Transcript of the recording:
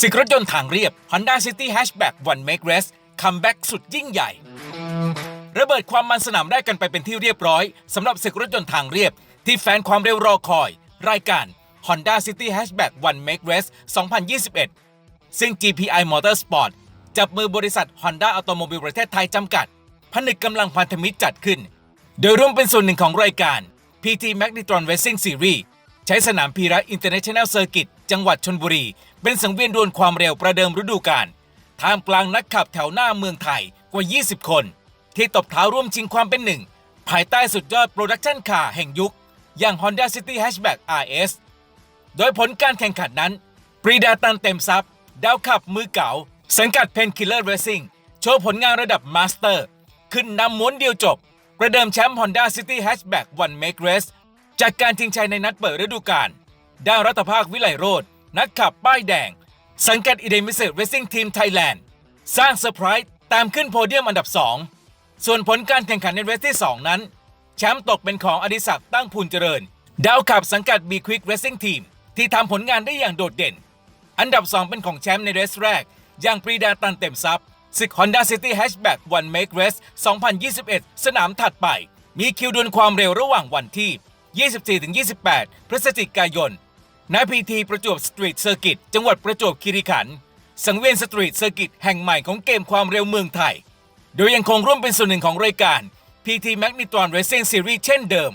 ศึกรถยนต์ทางเรียบ Honda City Hatchback One Make Race คัมแบ็กสุดยิ่งใหญ่ ระเบิดความมันสนามได้กันไปเป็นที่เรียบร้อยสำหรับศึกรถยนต์ทางเรียบ ที่แฟนความเร็วรอคอย รายการ Honda City Hatchback One Make Race 2021 ซึ่ง GPI Motorsport จับมือบริษัท Honda Automobile ประเทศไทยจำกัด ผนึกกำลังพันธมิตรจัดขึ้น โดยร่วมเป็นส่วนหนึ่งของรายการ PT Magnetron Racing Series ใช้สนามพีระ International Circuit จังหวัดชนบุรี เป็นสังเวียนดวลความเร็วประเดิมฤดูกาลท่ามกลางนักขับแถวหน้าเมืองไทยกว่า 20 คน ที่ตบเท้าร่วมชิงความเป็นหนึ่ง ภายใต้สุดยอดโปรดักชันคาร์แห่งยุค อย่าง Honda City Hatchback RS โดยผลการแข่งขันนั้น ปรีดาตันเต็มซับดาวขับมือเก่า สังกัดเพนคิลเลอร์เรซิ่งโชว์ผลงานระดับมาสเตอร์ ขึ้นนำม้วนเดียวจบ ประเดิมแชมป์ Honda City Hatchback One Make Race จากการชิงชัยในนัดเปิดฤดูกาล ด้านรัตภาควิไลโรจน์นักขับป้ายแดง สังกัดอีเดมิเซเรซิ่งทีมไทยแลนด์ สร้างเซอร์ไพรส์ตามขึ้นโพเดียมอันดับ 2 ส่วนผลการแข่งขันในเรสที่ 2 นั้น แชมป์ตกเป็นของอดิศักดิ์ตั้งพูนเจริญ ดาวขับสังกัด B Quick Racing Team ที่ทำผลงานได้อย่างโดดเด่น อันดับ 2 เป็นของแชมป์ในเรสแรก อย่างปรีดาตันเต็มซับศึก Honda City Hatchback One Make Race 2021 สนามถัดไป มีคิวดวลความเร็วระหว่างวันที่ 24-28 พฤศจิกายน ณพีทีประจวบสตรีทเซอร์กิตจังหวัดประจวบคีรีขันธ์สังเวียนสตรีทเซอร์กิตแห่งใหม่ของเกมความเร็วเมืองไทย โดยยังคงร่วมเป็นส่วนหนึ่งของรายการ PT Magnetron Racing Series เช่นเดิม